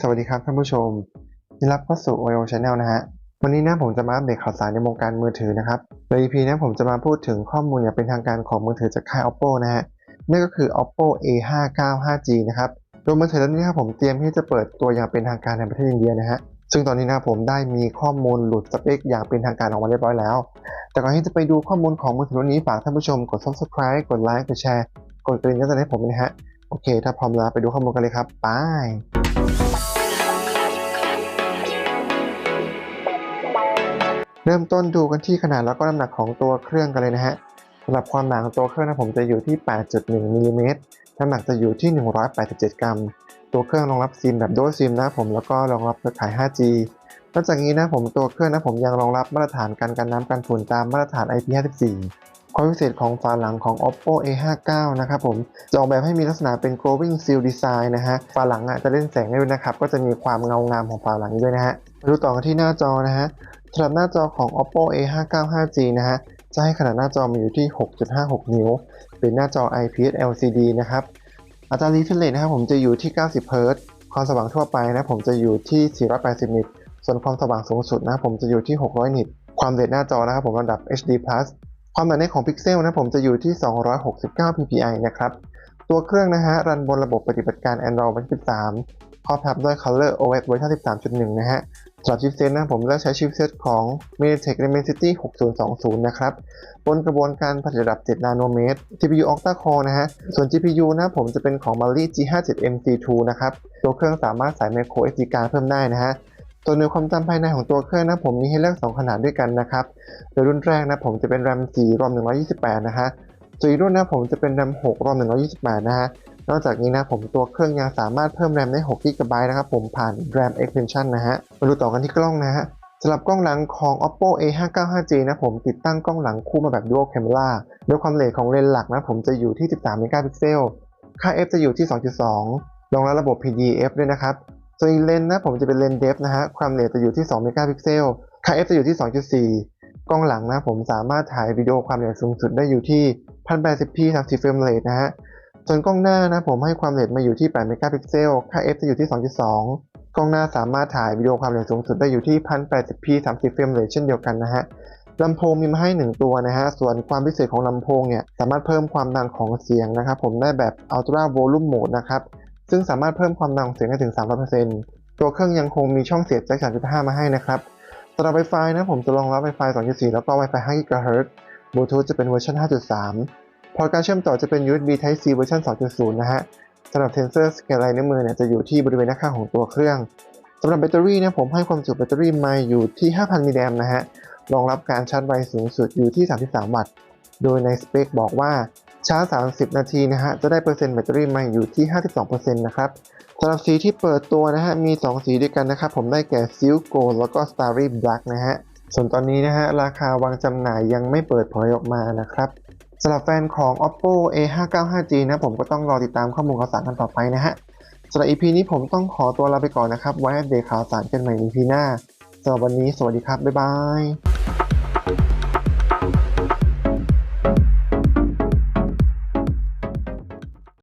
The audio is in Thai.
สวัสดีครับท่านผู้ชมยินดีรับเข้าสู่ OIO Channel นะฮะ วันนี้นะผมจะมาอัปเดตข่าวสารในวงการมือถือนะครับใน EP นี้ผมจะมาพูดถึงข้อมูลอย่างเป็นทางการของมือถือจากค่าย Oppo นะฮะ นั่นก็คือ Oppo A59 5G นะครับ โดยมือถือรื่องนี้ครับผมเตรียมที่จะเปิดตัวอย่างเป็นทางการในประเทศอินเดียนะฮะ ซึ่งตอนนี้นะผมได้มีข้อมูลหลุดสเปคอย่างเป็นทางการออกมาเรียบร้อยแล้ว แต่ก่อนที่จะไปดูข้อมูลของมือถือรุ่นนี้ฝากท่านผู้ชมกด subscribe กดไลค์กดแชร์ กดกระดิ่งแจ้งเตือนให้ผมนะฮะ โอเค ถ้าพร้อมแล้วไปดูข้อมูลกันเลยครับไป เริ่มต้นดูกันที่ขนาดแล้วก็น้ำหนักของตัวเครื่องกันเลยนะฮะสำหรับความหนาของตัวเครื่องนะผมจะอยู่ที่ 8.1มิลลิเมตรน้ำหนักจะอยู่ที่ 187 กรัม ตัวเครื่องรองรับซิมแบบโดซิมนะผมแล้วก็รองรับเครือข่าย 5G นอกจากนี้นะผมตัวเครื่องนะผมยังรองรับมาตรฐานการกันน้ำกันฝุ่นตามมาตรฐาน IP54 ความพิเศษของฝาหลังของ Oppo A59 นะครับผมจะออกแบบให้มีลักษณะเป็น glowing seal design นะฮะ ฝาหลังอะจะเล่นแสงได้ด้วยนะครับ ก็จะมีความเงางามของฝาหลังด้วยนะฮะ มาดูต่อกันที่หน้าจอนะฮะ สำหรับหน้าจอของ Oppo A59 5G นะฮะ จะให้ขนาดหน้าจอมาอยู่ที่ 6.56 นิ้ว เป็นหน้าจอ IPS LCD นะครับ อัตรา refresh rate นะครับผมจะอยู่ที่ 90 เฮิรตซ์ความสว่างทั่วไปนะผมจะอยู่ที่ 480 นิต ส่วนความสว่างสูงสุดนะผมจะอยู่ที่ 600 นิต ความเร็วหน้าจอนะครับผมระดับ HD+ ความหนาแน่นของพิกเซลนะผมจะอยู่ที่ 269 ppi นะครับ ตัวเครื่องนะฮะรันบนระบบปฏิบัติการ Android 13ครอบทับด้วย Color OS เวอร์ชัน13.1 นะฮะ สำหรับชิปเซตนะผมเลือกใช้ชิปเซตของ MediaTek Dimensity 6020 นะครับ บนกระบวนการผลิตระดับ 7 นาโนเมตร CPU Octa Core นะฮะ ส่วน GPU นะผมจะเป็นของ Mali G57MC2 นะครับ ตัวเครื่องสามารถใส่ micro SD card เพิ่มได้นะฮะ ตัวหน่วยความจำภายในของตัวเครื่องนะผมมีให้เลือก 2 ขนาดด้วยกันนะครับ โดยรุ่นแรกนะผมจะเป็น RAM 4 ROM 128 นะฮะส่วนอีกรุ่นนะผมจะเป็น RAM 6 ROM 128 นะฮะ นอกจากนี้นะผมตัวเครื่องยังสามารถเพิ่ม RAM ได้6 GB นะครับผมผ่าน RAM Extension นะฮะมาดูต่อกันที่กล้องนะฮะสำหรับกล้องหลังของ Oppo A59 5G นะผมติดตั้งกล้องหลังคู่มาแบบ Dual Camera โดยความเลนของเลนส์หลักนะผมจะอยู่ที่ 13 เมกะพิกเซล ค่า f จะอยู่ที่ 2.2 รองรับระบบ PDF ด้วยนะครับ ส่วนอีกเลนส์นะผมจะเป็นเลนส์เดฟนะฮะ ความเลนจะอยู่ที่ 2 เมกะพิกเซล ค่า f จะอยู่ที่ 2.4 กล้องหลังนะผมสามารถถ่ายวิดีโอความละเอียดสูงสุดได้อยู่ที่ 1080p 30เฟรมเรทนะฮะ ส่วนกล้องหน้านะผมให้ความละเอียดมาอยู่ที่8เมกะพิกเซล ค่า f จะอยู่ที่ 2.2 กล้องหน้าสามารถถ่ายวิดีโอความละเอียดสูงสุดได้อยู่ที่ 1080p 30เฟรมเรทเช่นเดียวกันนะฮะลำโพงมีมาให้ 1 ตัวนะฮะ ส่วนความพิเศษของลำโพงเนี่ยสามารถเพิ่มความดังของเสียงนะครับผมได้แบบ Ultra Volume Mode นะครับซึ่งสามารถเพิ่มความดังของเสียงได้ถึง 300%ตัวเครื่องยังคงมีช่องเสียบแจ็ค3.5 มาให้นะครับสำหรับ Wi-Fi นะผมจะรองรับ Wi-Fi 2.4 แล้วก็ Wi-Fi 5 GHz Bluetooth จะเป็นเวอร์ชัน5.3 พอร์ตการเชื่อมต่อจะเป็น USB Type C เวอร์ชัน2.0 นะฮะสำหรับเซนเซอร์สแกนลายนิ้วมือเนี่ยจะอยู่ที่บริเวณหน้าข้างของตัวเครื่องสำหรับแบตเตอรี่เนะผมให้ความจุแบตเตอรี่มาอยู่ที่ 5,000 มิลลิแอมป์นะฮะรองรับการชาร์จไวสูงสุดอยู่ที่ 33 วัตต์ โดยในสเปคบอกว่าชาร์จ 30 นาทีนะฮะจะได้เปอร์เซ็นต์แบตเตอรี่มาอยู่ที่ 52%นะครับสำหรับสีที่เปิดตัวนะฮะมี 2 สีด้วยกันนะครับผมได้แก่ Silk Gold แล้วก็ Starry Black นะฮะส่วนตอนนี้นะฮะราคาวางจำหน่ายยังไม่เปิดเผยออกมานะครับ สำหรับแฟนของ Oppo A59 5G นะผมก็ต้องรอติดตามข้อมูลข่าวสารกันต่อไปนะฮะสำหรับ EP นี้ผมต้องขอตัวลาไปก่อนนะครับ ไว้อัปเดตข่าวสารกันใหม่ใน EP หน้าสำหรับวันนี้สวัสดีครับ บ๊ายบาย